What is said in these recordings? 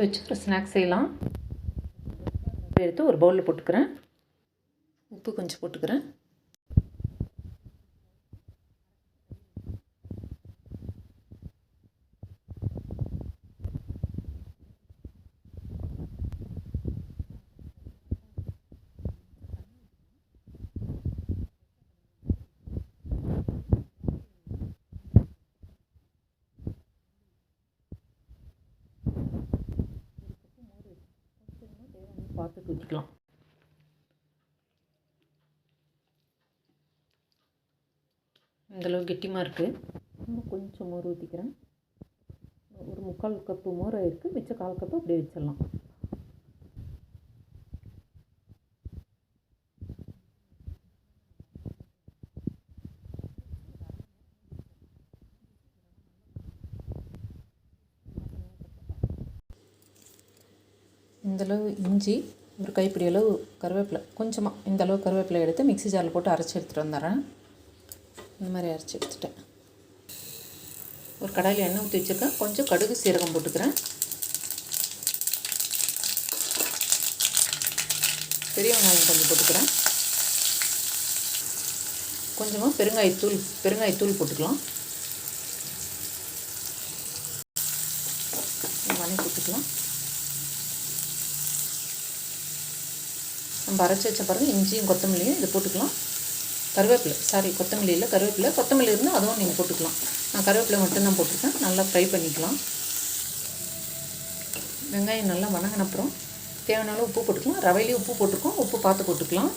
வச்சு ஒரு ஸ்நாக்ஸ் செய்யலாம். எடுத்து ஒரு பவுலில் போட்டுக்கிறேன். உப்பு கொஞ்சம் போட்டுக்கிறேன். பார்த்து ஊற்றிக்கலாம் இந்தளவு கெட்டிமாக இருக்குது இன்னும் கொஞ்சம் மோர் ஊற்றிக்கிறேன் ஒரு முக்கால் கப்பு மோர் ஆயிருக்கு. மிச்ச கால் கப்பு அப்படியே வச்சிடலாம். இந்தளவு இஞ்சி. ஒரு கைப்பிடி அளவு கருவேப்பிலை கொஞ்சமாக இந்த அளவு கருவேப்பிலை எடுத்து மிக்ஸி ஜாரில் போட்டு அரைச்சி எடுத்துகிட்டு வந்துடுறேன். இந்த மாதிரி அரைச்சி எடுத்துட்டேன். ஒரு கடாயில் எண்ணெய் ஊற்றி வச்சுருக்கேன். கொஞ்சம் கடுகு சீரகம் போட்டுக்கிறேன். பெரிய வெங்காயம் கொஞ்சம் போட்டுக்கிறேன். கொஞ்சமாக பெருங்காயத்தூள் பெருங்காயத்தூள் போட்டுக்கலாம். மணி போட்டுக்கலாம். நம்ம அரைச்சி வச்ச பிறகு இஞ்சியும் கொத்தமல்லியும் இதை போட்டுக்கலாம். கருவேப்பிலை சாரி கொத்தமல்லி இல்லை கருவேப்பிலை. கொத்தமல்லி இருந்தால் அதுவும் நீங்கள் போட்டுக்கலாம். நான் கருவேப்பிலை மட்டும்தான் போட்டிருக்கேன். நல்லா ஃப்ரை பண்ணிக்கலாம். வெங்காயம் நல்லா வணங்கின அப்புறம் தேவையான உப்பு போட்டுக்கலாம். ரவையிலையும் உப்பு போட்டுருக்கோம். உப்பு பார்த்து போட்டுக்கலாம்.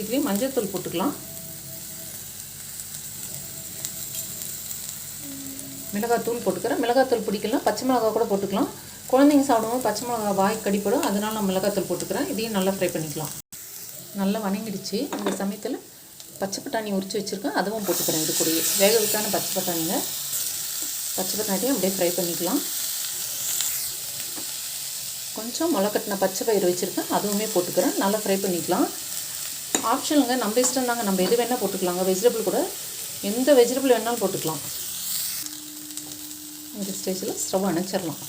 இதுலேயும் மஞ்சள் தூள் போட்டுக்கலாம். மிளகாத்தூள் போட்டுக்கிறேன். மிளகாத்தூள் பிடிக்கலாம் பச்சை மிளகா கூட போட்டுக்கலாம். குழந்தைங்க சாப்பிடும்போது பச்சை மிளகா வாய் கடிப்படும். அதனால் நான் மிளகாத்தூள் போட்டுக்கிறேன். இதையும் நல்லா ஃப்ரை பண்ணிக்கலாம். நல்லா வணங்கிடுச்சு. இந்த சமயத்தில் பச்சை பட்டாணி உரித்து வச்சுருக்கேன். அதுவும் போட்டுக்கிறேன் இது கூடயே. வேக வைக்கான பச்சை பட்டாணிங்க. பச்சை பட்டாணியும் அப்படியே ஃப்ரை பண்ணிக்கலாம். கொஞ்சம் முளைக்கட்டின பச்சை பயிர் வச்சுருக்கேன். அதுவுமே போட்டுக்கிறேன். நல்லா ஃப்ரை பண்ணிக்கலாம். ஆப்ஷனுங்க நம்ம இஷ்டம் தாங்க. நம்ம எது வேணால் போட்டுக்கலாங்க. வெஜிடபிள் கூட. எந்த வெஜிடபிள் வேணாலும் போட்டுக்கலாம். இந்த ஸ்டேஜில் ஸ்டவ் அணைச்சிடலாம்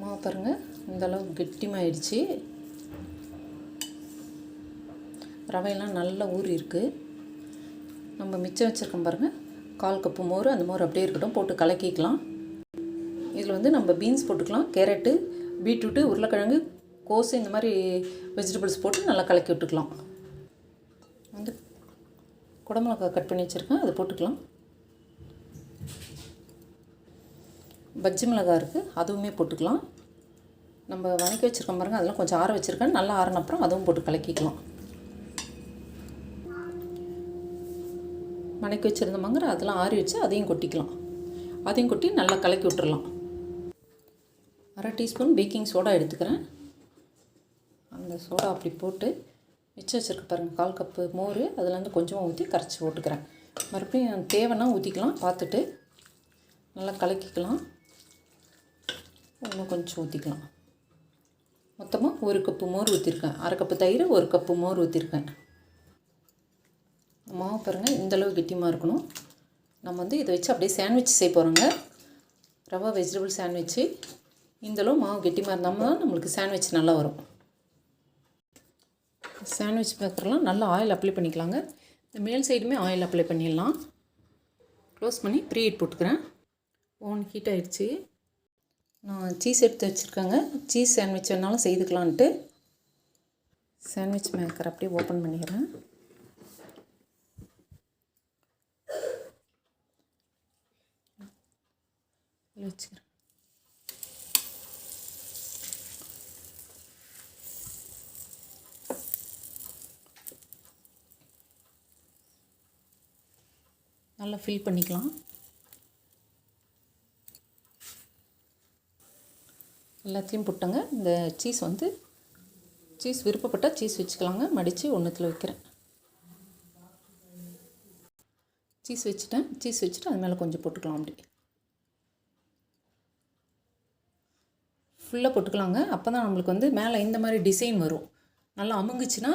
மாவு பாருங்கள் இந்தளவு கெட்டிமாயிடுச்சு ரவையெல்லாம் நல்லா ஊறி இருக்குது நம்ம மிச்சம் வச்சுருக்கோம் பாருங்கள் கால் கப்பு மோர் அந்த மோர் அப்படியே இருக்கட்டும் போட்டு கலக்கிக்கலாம். இதில் வந்து நம்ம பீன்ஸ் போட்டுக்கலாம் கேரட்டு பீட்ரூட்டு உருளைக்கிழங்கு கோஸு இந்த மாதிரி வெஜிடபிள்ஸ் போட்டு நல்லா கலக்கி விட்டுக்கலாம். குடமிளகா கட் பண்ணி வச்சுருக்கேன். அதை போட்டுக்கலாம். பஜ்ஜி மிளகாய் இருக்குது அதுவுமே போட்டுக்கலாம். நம்ம வணக்கி வச்சுருக்கோம் பாருங்கள் அதெல்லாம் கொஞ்சம் ஆற வச்சுருக்கேன். நல்லா ஆறின அப்புறம் அதுவும் போட்டு கலக்கிக்கலாம். வணக்கி வச்சுருந்தோமாங்கிற அதெல்லாம் ஆறி வச்சு அதையும் கொட்டிக்கலாம். அதையும் கொட்டி நல்லா கலக்கி விட்டுறலாம். அரை டீஸ்பூன் பேக்கிங் சோடா எடுத்துக்கிறேன். அந்த சோடா அப்படி போட்டு மிச்சம் வச்சுருக்க பாருங்கள் கால் கப்பு மோர் அதுலேருந்து கொஞ்சமாக ஊற்றி கரைச்சி போட்டுக்கிறேன். மறுபடியும் தேவைன்னா ஊற்றிக்கலாம் பார்த்துட்டு நல்லா கலக்கிக்கலாம். இன்னும் கொஞ்சம் ஊற்றிக்கலாம் மொத்தமாக ஒரு கப்பு மோர் ஊற்றிருக்கேன் அரை கப்பு தயிர் ஒரு கப்பு மோர் ஊற்றிருக்கேன் மாவு பாருங்கள் இந்தளவு கெட்டியமாக இருக்கணும். நம்ம வந்து இதை வச்சு அப்படியே சாண்ட்விச் செய்ய போகிறோங்க ரவா வெஜிடபிள் சாண்ட்விச்சு இந்தளவு மாவு கெட்டியமாக இருந்தால் தான் நம்மளுக்கு சாண்ட்விச் நல்லா வரும். சாண்ட்விச் பேக்கர்லாம் நல்லா ஆயில் அப்ளை பண்ணிக்கலாங்க. இந்த மேல் சைடுமே ஆயில் அப்ளை பண்ணிடலாம். க்ளோஸ் பண்ணி ப்ரீ ஹீட் போட்டுக்கிறேன். ஓன் ஹீட் ஆகிடுச்சு நான் சீஸ் எடுத்து வச்சுருக்கேங்க. சீஸ் சாண்ட்விச் வேணாலும் செய்துக்கலான்ட்டு சாண்ட்விச் மேக்கர் அப்படியே ஓப்பன் பண்ணிக்கிறேன் வச்சுக்கிறேன். நல்லா ஃபில் பண்ணிக்கலாம். எல்லாத்தையும் போட்டங்க. இந்த சீஸ் வந்து சீஸ் விருப்பப்பட்டால் சீஸ் வச்சுக்கலாங்க. மடித்து ஒன்றுத்தில் வைக்கிறேன். சீஸ் வச்சுட்டேன். சீஸ் வச்சுட்டு அது மேலே கொஞ்சம் போட்டுக்கலாம் அப்படி. ஃபுல்லாக போட்டுக்கலாங்க. அப்போ தான் நம்மளுக்கு வந்து மேலே இந்த மாதிரி டிசைன் வரும். நல்லா அமுங்குச்சுன்னா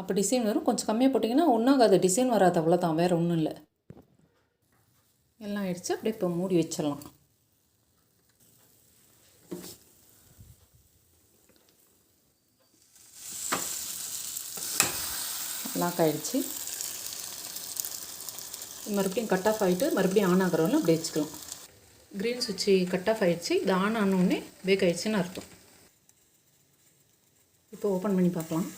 அப்போ டிசைன் வரும். கொஞ்சம் கம்மியாக போட்டிங்கன்னா ஒன்றாகாது டிசைன் வராது. அவ்வளோதான் வேறு ஒன்றும் இல்லை. எல்லாம் ஆயிடுச்சு அப்படியே இப்போ மூடி வச்சிடலாம். லாக் ஆகிடுச்சு மறுபடியும் கட் ஆஃப் ஆகிட்டு மறுபடியும் ஆன் ஆகிறவங்களும் அப்படியே வச்சுக்கலாம். க்ரீன் சுவிட்சு கட் ஆஃப் ஆகிடுச்சு இது ஆன் ஆனோடனே பேக் ஆகிடுச்சின்னு அர்த்தம். இப்போ ஓப்பன் பண்ணி பார்க்கலாம்.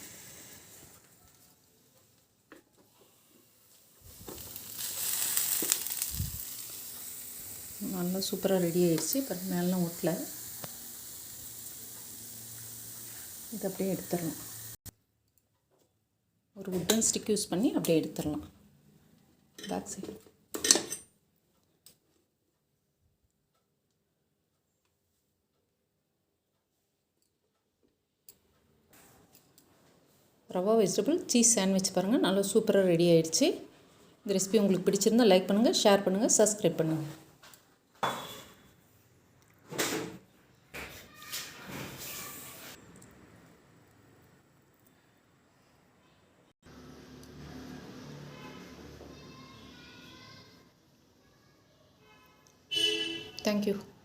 நல்லா சூப்பராக ரெடி ஆகிடுச்சு இப்போ மேலாம் ஒட்டல. இது அப்படியே எடுத்துடலாம். ஒரு உட்டன் ஸ்டிக் யூஸ் பண்ணி அப்படியே எடுத்துடலாம். Back side rava vegetable cheese sandwich பாருங்கள் நல்லா சூப்பராக ரெடி ஆகிடுச்சு இந்த ரெசிபி உங்களுக்கு பிடிச்சிருந்தால் லைக் பண்ணுங்கள் ஷேர் பண்ணுங்கள் சப்ஸ்கிரைப் பண்ணுங்கள் Thank you.